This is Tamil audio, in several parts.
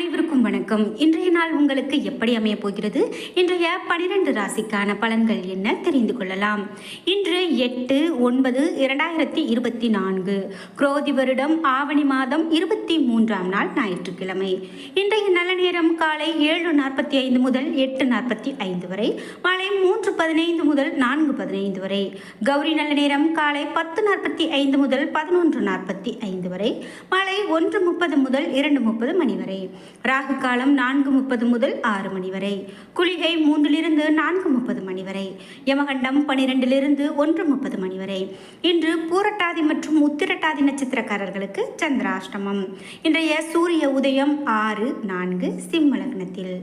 அனைவருக்கும் வணக்கம். இன்றைய நாள் உங்களுக்கு எப்படி அமைய போகிறது? இன்றைய பனிரெண்டு ராசிக்கான பலன்கள் என்ன? தெரிந்து கொள்ளலாம். இன்று எட்டு ஒன்பது இரண்டாயிரத்தி இருபத்தி நான்கு. குரோதி வருடம் ஆவணி மாதம் இருபத்தி மூன்றாம் நாள் ஞாயிற்றுக்கிழமை. இன்றைய நல்ல நேரம் காலை ஏழு நாற்பத்தி ஐந்து முதல் எட்டு நாற்பத்தி ஐந்து வரை. மாலை மூன்று பதினைந்து முதல் நான்கு பதினைந்து வரை. கௌரி நல்ல நேரம் காலை பத்து நாற்பத்தி ஐந்து முதல் பதினொன்று நாற்பத்தி ஐந்து வரை. மாலை ஒன்று முப்பது முதல் இரண்டு முப்பது மணி வரை. ராகு காலம் நான்கு முப்பது முதல் ஆறு மணி வரை. குளிகை மூன்றிலிருந்து நான்கு முப்பது மணி வரை. யமகண்டம் பனிரெண்டிலிருந்து ஒன்று முப்பது மணி வரை. இன்று பூரட்டாதி மற்றும் உத்திரட்டாதி நட்சத்திரக்காரர்களுக்கு சந்திராஷ்டமம். இன்றைய சூரிய உதயம் ஆறு நான்கு சிம்ம லக்னத்தில்.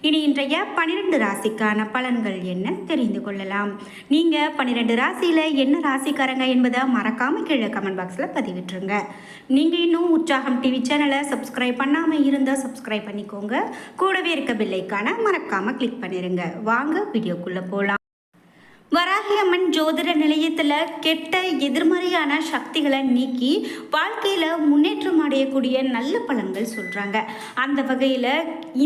இனி இன்றைய பனிரெண்டு ராசிக்கான பலன்கள் என்ன தெரிந்து கொள்ளலாம். நீங்க பன்னிரெண்டு ராசியில என்ன ராசிக்காரங்க என்பதை மறக்காம கீழே கமெண்ட் பாக்ஸ்ல பதிவிட்டுருங்க. நீங்க இன்னும் உற்சாகம் டிவி சேனலை சப்ஸ்கிரைப் பண்ணாம இருந்தா சப்ஸ்கிரைப் பண்ணிக்கோங்க. கூடவே இருக்க பில்லைக்கான மறக்காமல் கிளிக் பண்ணிடுங்க வாங்க வீடியோக்குள்ளே போகலாம் வராகியம்மன் ஜோதிட நிலையத்தில் கெட்ட எதிர்மறையான சக்திகளை நீக்கி வாழ்க்கையில் முன்னேற்றம் அடையக்கூடிய நல்ல பலன்கள் சொல்கிறாங்க அந்த வகையில்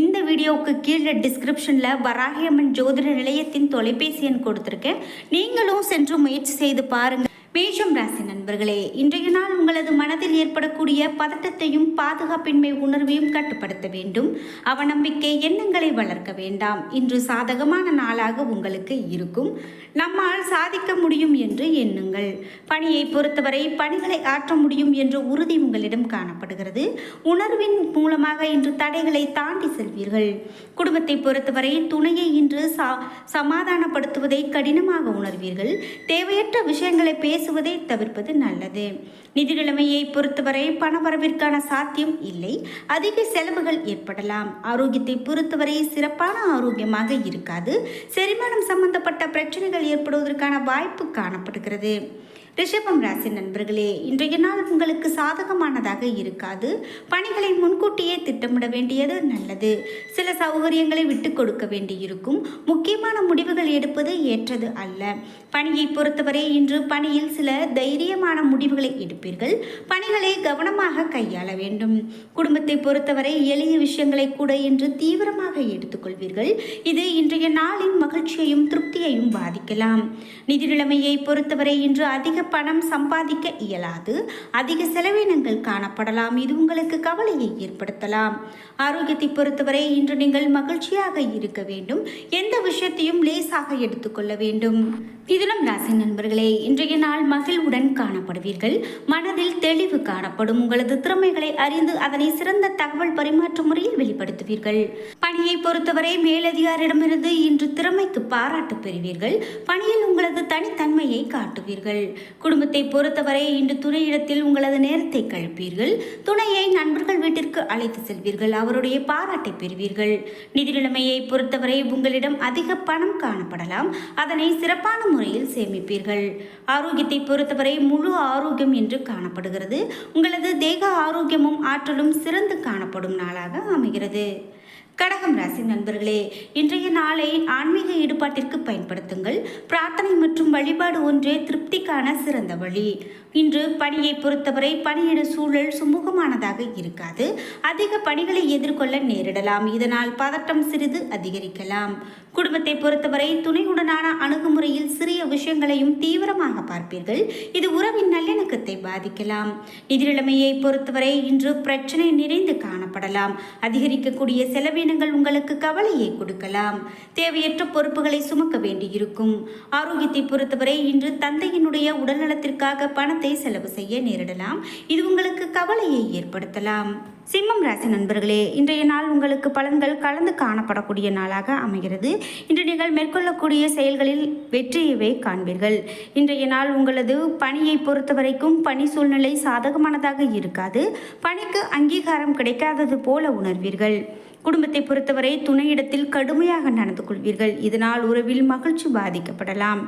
இந்த வீடியோவுக்கு கீழே டிஸ்கிரிப்ஷனில் வராகியம்மன் ஜோதிட நிலையத்தின் தொலைபேசி எண் கொடுத்துருக்கேன். நீங்களும் சென்று முயற்சி செய்து பாருங்கள் மேஷம் ராசி நண்பர்களே இன்றைய நாள் உங்களது மனதில் ஏற்படக்கூடிய பதட்டத்தையும் பாதுகாப்பின்மை உணர்வையும் கட்டுப்படுத்த வேண்டும். அவநம்பிக்கை எண்ணங்களை வளர்க்க வேண்டாம். இன்று சாதகமான நாளாக உங்களுக்கு இருக்கும். நம்மால் சாதிக்க முடியும் என்று எண்ணுங்கள். பணியை பொறுத்தவரை பணிகளை ஆற்ற முடியும் என்ற உறுதி உங்களிடம் காணப்படுகிறது. உணர்வின் மூலமாக இன்று தடைகளை தாண்டி செல்வீர்கள். குடும்பத்தை பொறுத்தவரை துணையை இன்று சா சமாதானப்படுத்துவதை கடினமாக உணர்வீர்கள். தேவையற்ற விஷயங்களை பேசுவதை தவிர்ப்பது நல்லது. நிதி நிலைமையை பொறுத்தவரை பணவரவிற்கான சாத்தியம் இல்லை. அதிக செலவுகள் ஏற்படலாம். ஆரோக்கியத்தை பொறுத்தவரை சிறப்பான ஆரோக்கியமாக இருக்காது. செரிமானம் சம்பந்தப்பட்ட பிரச்சனைகள் ஏற்படுவதற்கான வாய்ப்பு காணப்படுகிறது. ரிஷபம் ராசி நண்பர்களே இன்றைய நாள் உங்களுக்கு சாதகமானதாக இருக்காது. பணிகளை முன்கூட்டியே திட்டமிட வேண்டியது நல்லது. சில சௌகரியங்களை விட்டு கொடுக்க வேண்டியிருக்கும். முக்கியமான முடிவுகள் எடுப்பது ஏற்றது அல்ல. பணியை பொறுத்தவரை இன்று பணியில் சில தைரியமான முடிவுகளை எடுப்பீர்கள். பணிகளை கவனமாக கையாள வேண்டும். குடும்பத்தை பொறுத்தவரை எளிய விஷயங்களை கூட இன்று தீவிரமாக எடுத்துக்கொள்வீர்கள். இது இன்றைய நாளின் மகிழ்ச்சியையும் திருப்தியையும் பாதிக்கலாம். நிதி நிலைமையை பொறுத்தவரை இன்று அதிக பணம் சம்பாதிக்க இயலாது. அதிக செலவினங்கள் காணப்படலாம். இது உங்களுக்கு கவலையை ஏற்படுத்தலாம். ஆரோக்கியத்தை பொறுத்தவரை இன்று நீங்கள் மகிழ்ச்சியாக இருக்க வேண்டும். எந்த விஷயத்தையும் லேசாக எடுத்துக்கொள்ள வேண்டும். மிதுனம் ராசி நண்பர்களே இன்றைய நாள் மகிழ்வுடன் காணப்படுவீர்கள். மனதில் தெளிவு காணப்படும். உங்களது திறமைகளை அறிந்து அதனை சிறந்த தகவல் பரிமாற்ற முறையில் வெளிப்படுத்துவீர்கள். பணியை பொறுத்தவரை மேலதிகாரிடமிருந்து இன்று திறமைக்கு பாராட்டு பெறுவீர்கள். பணியில் உங்களது தனித்தன்மையை காட்டுவீர்கள். குடும்பத்தை பொறுத்தவரை இன்று துணையிடத்தில் உங்களது நேரத்தை கழிப்பீர்கள். துணையை நண்பர்கள் வீட்டிற்கு அழைத்து செல்வீர்கள். அவருடைய பாராட்டை பெறுவீர்கள். நிதி நிலைமையை பொறுத்தவரை உங்களிடம் அதிக பணம் காணப்படலாம். அதனை சிறப்பான முறையில் சேமிப்பீர்கள். ஆரோக்கியத்தை பொறுத்தவரை முழு ஆரோக்கியம் என்று காணப்படுகிறது. உங்களது தேக ஆரோக்கியமும் ஆற்றலும் சிறந்து காணப்படும் நாளாக அமைகிறது. கடகம் ராசி நண்பர்களே இன்றைய நாளை ஆன்மீக ஈடுபாட்டிற்கு பயன்படுத்துங்கள். பிரார்த்தனை மற்றும் வழிபாடு ஒன்றே திருப்திக்கான சிறந்த வழி. இன்று பணியை பொறுத்தவரை பணியிட சூழல் சுமூகமானதாக இருக்காது. அதிக பணிகளை எதிர்கொள்ள நேரிடலாம். இதனால் பதட்டம் சிறிது அதிகரிக்கலாம். குடும்பத்தை பொறுத்தவரை துணையுடனான அணுகுமுறையில் சிறிய விஷயங்களையும் தீவிரமாக பார்ப்பீர்கள். இது உறவின் நல்லிணக்கத்தை பாதிக்கலாம். நிதிநிலைமையை பொறுத்தவரை இன்று பிரச்சனை நிறைந்து காணப்படலாம். அதிகரிக்கக்கூடிய செலவினங்கள் உங்களுக்கு கவலையை கொடுக்கலாம். தேவையற்ற பொறுப்புகளை சுமக்க வேண்டியிருக்கும். ஆரோக்கியத்தை பொறுத்தவரை இன்று தந்தையினுடைய உடல்நலத்திற்காக பணத்தை செலவு செய்ய நேரிடலாம். இது உங்களுக்கு கவலையை ஏற்படுத்தலாம். சிம்மம் ராசி நண்பர்களே இன்றைய நாள் உங்களுக்கு பலன்கள் கலந்து காணப்படக்கூடிய நாளாக அமைகிறது. இன்று நீங்கள் மேற்கொள்ளக்கூடிய செயல்களில் வெற்றியவே காண்பீர்கள். இன்றைய நாள் உங்களது பணியை பொறுத்தவரைக்கும் பணி சூழ்நிலை சாதகமானதாக இருக்காது. பணிக்கு அங்கீகாரம் கிடைக்காதது போல உணர்வீர்கள். குடும்பத்தை பொறுத்தவரை துணையிடத்தில் கடுமையாக நடந்து கொள்வீர்கள். இதனால் உறவில் மகிழ்ச்சி பாதிக்கப்படலாம்.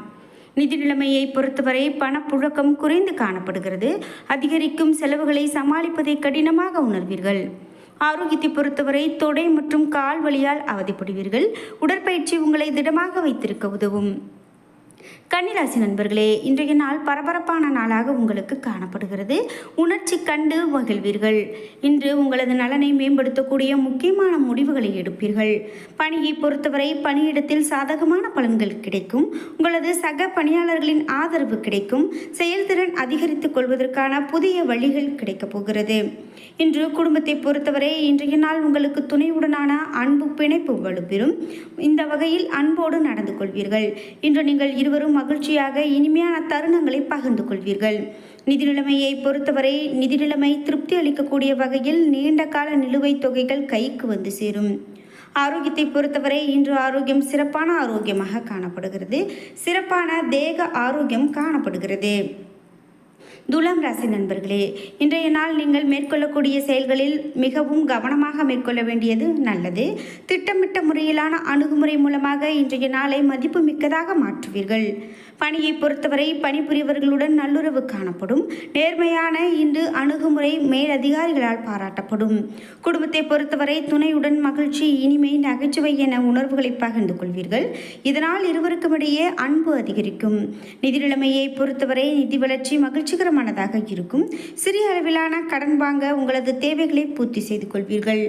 நிதி நிலைமையை பொறுத்தவரை பணப்புழக்கம் குறைந்து காணப்படுகிறது. அதிகரிக்கும் செலவுகளை சமாளிப்பதை கடினமாக உணர்வீர்கள். ஆரோக்கியத்தை பொறுத்தவரை தொடை மற்றும் கால் வலியால் அவதிப்படுவீர்கள். உடற்பயிற்சி உங்களை திடமாக வைத்திருக்க உதவும். கன்னிராசி நண்பர்களே இன்றைய நாள் பரபரப்பான நாளாக உங்களுக்கு காணப்படுகிறது. உணர்ச்சி கண்டு மகிழ்வீர்கள். இன்று உங்களது நலனை மேம்படுத்தக்கூடிய முக்கியமான முடிவுகளை எடுப்பீர்கள். பணியை பொறுத்தவரை பணியிடத்தில் சாதகமான பலன்கள் கிடைக்கும். உங்களது சக பணியாளர்களின் ஆதரவு கிடைக்கும். செயல்திறன் அதிகரித்துக் கொள்வதற்கான புதிய வழிகள் கிடைக்கப் போகிறது. இன்று குடும்பத்தை பொறுத்தவரை இன்றைய நாள் உங்களுக்கு துணையுடனான அன்பு பிணைப்பு வலுப்பெறும். இந்த வகையில் அன்போடு நடந்து கொள்வீர்கள். இன்று நீங்கள் இருவரும் மகிழ்ச்சியாக இனிமையான தருணங்களை பகிர்ந்து கொள்வீர்கள். நிதி நிலைமையை பொறுத்தவரை நிதி நிலைமை திருப்தி அளிக்கக்கூடிய வகையில் நீண்ட கால நிலுவைத் தொகைகள் கைக்கு வந்து சேரும். ஆரோக்கியத்தை பொறுத்தவரை இன்று ஆரோக்கியம் சிறப்பான ஆரோக்கியமாக காணப்படுகிறது. சிறப்பான தேக ஆரோக்கியம் காணப்படுகிறது. துலாம் ராசி நண்பர்களே இன்றைய நாள் நீங்கள் மேற்கொள்ளக்கூடிய செயல்களில் மிகவும் கவனமாக மேற்கொள்ள வேண்டியது நல்லது. திட்டமிட்ட முறையிலான அணுகுமுறை மூலமாக இன்றைய நாளை மதிப்பு மிக்கதாக மாற்றுவீர்கள். பணியை பொறுத்தவரை பணிபுரியவர்களுடன் நல்லுறவு காணப்படும். நேர்மையான இன்று அணுகுமுறை மேலதிகாரிகளால் பாராட்டப்படும். குடும்பத்தை பொறுத்தவரை துணையுடன் மகிழ்ச்சி இனிமை நகைச்சுவை என உணர்வுகளை பகிர்ந்து கொள்வீர்கள். இதனால் இருவருக்கும் இடையே அன்பு அதிகரிக்கும். நிதி நிலைமையை பொறுத்தவரை நிதி வளர்ச்சி மகிழ்ச்சிகரமானதாக இருக்கும். சிறிய அளவிலான கடன் வாங்க உங்களது தேவைகளை பூர்த்தி செய்து கொள்வீர்கள்.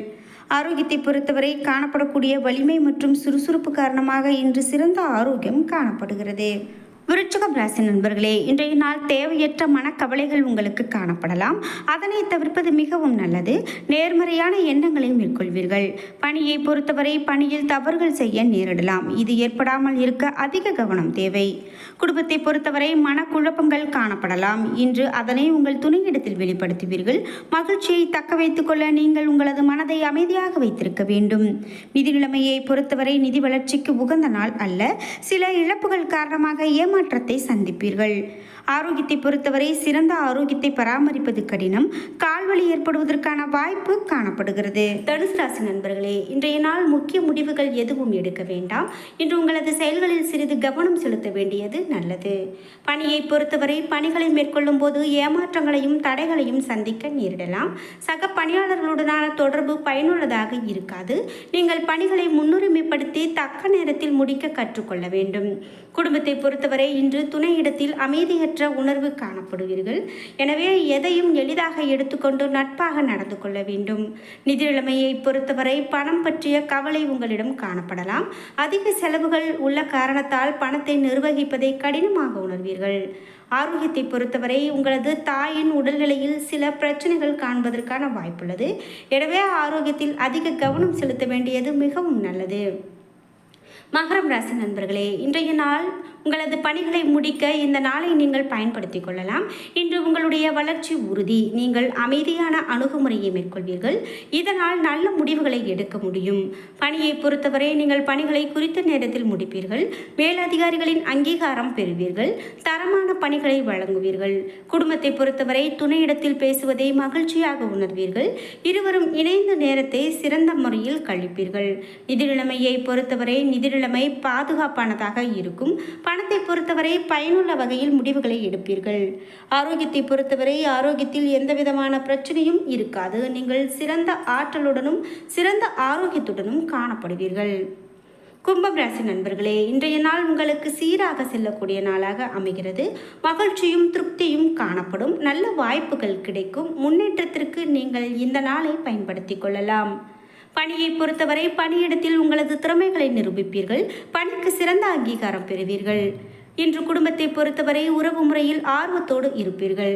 ஆரோக்கியத்தை பொறுத்தவரை காணப்படக்கூடிய வலிமை மற்றும் சுறுசுறுப்பு காரணமாக இன்று சிறந்த ஆரோக்கியம் காணப்படுகிறது. விருச்சகம் ராசி நண்பர்களே இன்றைய நாள் தேவையற்ற மனக்கவலைகள் உங்களுக்கு காணப்படலாம். அதனை தவிர்ப்பது மிகவும் நல்லது. நேர்மறையான எண்ணங்களை மேற்கொள்வீர்கள். பணியை பொறுத்தவரை பணியில் தவறுகள் செய்ய நேரிடலாம். இது ஏற்படாமல் இருக்க அதிக கவனம் தேவை. குடும்பத்தை பொறுத்தவரை மனக்குழப்பங்கள் காணப்படலாம். இன்று அதனை உங்கள் துணையிடத்தில் வெளிப்படுத்துவீர்கள். மகிழ்ச்சியை தக்க வைத்துக் கொள்ள நீங்கள் உங்களது மனதை அமைதியாக வைத்திருக்க வேண்டும். நிதி நிலைமையை பொறுத்தவரை நிதி வளர்ச்சிக்கு உகந்த நாள் அல்ல. சில இழப்புகள் காரணமாக ஏமாற்றத்தை சந்திப்பீர்கள். ஆரோக்கியத்தை பொறுத்தவரை சிறந்த ஆரோக்கியத்தை பராமரிப்பது கடினம். கால்வலி ஏற்படுவதற்கான வாய்ப்பு காணப்படுகிறது. தனுசு ராசி நண்பர்களே இன்றைய நாள் முக்கிய முடிவுகள் எதுவும் எடுக்க வேண்டாம். இன்று உங்களது செயல்களில் சிறிது கவனம் செலுத்த வேண்டியது நல்லது. பணியை பொறுத்தவரை பணிகளை மேற்கொள்ளும் போது ஏமாற்றங்களையும் தடைகளையும் சந்திக்க நேரிடலாம். சக பணியாளர்களுடனான தொடர்பு பயனுள்ளதாக இருக்காது. நீங்கள் பணிகளை முன்னுரிமைப்படுத்தி தக்க நேரத்தில் முடிக்க கற்றுக்கொள்ள வேண்டும். குடும்பத்தை பொறுத்தவரை இன்று துணையிடத்தில் அமைதியற்ற உணர்வு காணப்படுவீர்கள். எனவே எதையும் எளிதாக எடுத்துக்கொண்டு நட்பாக நடந்து கொள்ள வேண்டும். நிதிநிலைமையை பொறுத்தவரை பணம் பற்றிய கவலை உங்களிடம் காணப்படலாம். அதிக செலவுகள் உள்ள காரணத்தால் பணத்தை நிர்வகிப்பதை கடினமாக உணர்வீர்கள். ஆரோக்கியத்தை பொறுத்தவரை உங்களது தாயின் உடல்நிலையில் சில பிரச்சனைகள் காண்பதற்கான வாய்ப்புள்ளது. எனவே ஆரோக்கியத்தில் அதிக கவனம் செலுத்த வேண்டியது மிகவும் நல்லது. மகரம் ராசி நண்பர்களே இன்றைய நாள் உங்களது பணிகளை முடிக்க இந்த நாளை நீங்கள் பயன்படுத்தி கொள்ளலாம். இன்று உங்களுடைய வளர்ச்சி உறுதி நீங்கள் அமைதியான அணுகுமுறையை மேற்கொள்வீர்கள். இதனால் நல்ல முடிவுகளை எடுக்க முடியும். பணியை பொறுத்தவரை நீங்கள் பணிகளை குறித்த நேரத்தில் முடிப்பீர்கள். மேலதிகாரிகளின் அங்கீகாரம் பெறுவீர்கள். தரமான பணிகளை வழங்குவீர்கள். குடும்பத்தை பொறுத்தவரை துணையிடத்தில் பேசுவதை மகிழ்ச்சியாக உணர்வீர்கள். இருவரும் இணைந்த நேரத்தை சிறந்த முறையில் கழிப்பீர்கள். நிதி நிலைமையை பொறுத்தவரை நிதி நிலைமை பாதுகாப்பானதாக இருக்கும். பணத்தை பொறுத்தவரை பயனுள்ள வகையில் முடிவுகளை எடுப்பீர்கள். ஆரோக்கியத்தை பொறுத்தவரை ஆரோக்கியத்தில் எந்தவிதமான பிரச்சனையும் இருக்காது. நீங்கள் சிறந்த ஆற்றலுடனும் சிறந்த ஆரோக்கியத்துடனும் காணப்படுவீர்கள். கும்பம் ராசி நண்பர்களே இன்றைய நாள் உங்களுக்கு சீராக செல்லக்கூடிய நாளாக அமைகிறது. மகிழ்ச்சியும் திருப்தியும் காணப்படும். நல்ல வாய்ப்புகள் கிடைக்கும். முன்னேற்றத்திற்கு நீங்கள் இந்த நாளை பயன்படுத்திக் கொள்ளலாம். பணியை பொறுத்தவரை பணியிடத்தில் உங்களது திறமைகளை நிரூபிப்பீர்கள். பணிக்கு சிறந்த அங்கீகாரம் பெறுவீர்கள். இன்று குடும்பத்தை பொறுத்தவரை உறவு முறையில் ஆர்வத்தோடு இருப்பீர்கள்.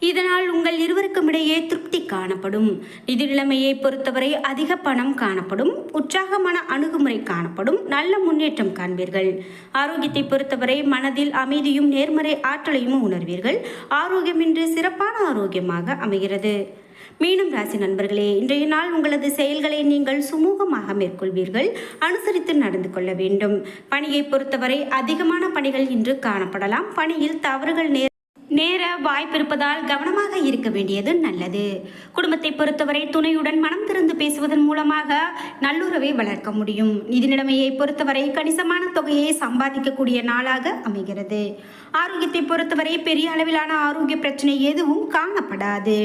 இதனால் உங்கள் இருவருக்கும் இடையே திருப்தி காணப்படும். நிதி நிலைமையை பொறுத்தவரை அதிக பணம் காணப்படும். உற்சாகமான அணுகுமுறை காணப்படும். நல்ல முன்னேற்றம் காண்பீர்கள். ஆரோக்கியத்தை பொறுத்தவரை மனதில் அமைதியும் நேர்மறை ஆற்றலையும் உணர்வீர்கள். ஆரோக்கியம் இன்று சிறப்பான ஆரோக்கியமாக அமைகிறது. மீனம் ராசி நண்பர்களே இன்றைய நாள் உங்களது செயல்களை நீங்கள் சுமூகமாக மேற்கொள்வீர்கள். அனுசரித்து நடந்து கொள்ள வேண்டும். பணியை பொறுத்தவரை அதிகமான பணிகள் இன்று காணப்படலாம். பணியில் தவறுகள் நேர் நேர வாய்ப்பிருப்பதால் கவனமாக இருக்க வேண்டியது நல்லது. குடும்பத்தை பொறுத்தவரை துணையுடன் மனம் திறந்து பேசுவதன் மூலமாக நல்லுறவை வளர்க்க முடியும். நிதி நிலைமையை பொறுத்தவரை கணிசமான தொகையை சம்பாதிக்கக்கூடிய நாளாக அமைகிறது. ஆரோக்கியத்தை பொறுத்தவரை பெரிய அளவிலான ஆரோக்கிய பிரச்சனை எதுவும் காணப்படாது.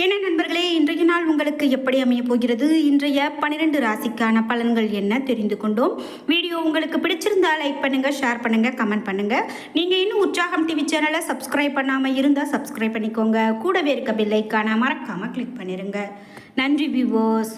என்ன நண்பர்களே இன்றைய நாள் உங்களுக்கு எப்படி அமைய போகிறது? இன்றைய பன்னிரெண்டு ராசிக்கான பலன்கள் என்ன தெரிந்து கொண்டோம். வீடியோ உங்களுக்கு பிடிச்சிருந்தா லைக் பண்ணுங்க ஷேர் பண்ணுங்க கமெண்ட் பண்ணுங்க. நீங்க இன்னும் உற்சாகம் டிவி சேனலை சப்ஸ்கிரைப் பண்ணாம இருந்தா சப்ஸ்கிரைப் பண்ணிக்கோங்க. கூடவே இருக்க பில்லைக்கான மறக்காம கிளிக் பண்ணிருங்க. நன்றி விவோஸ்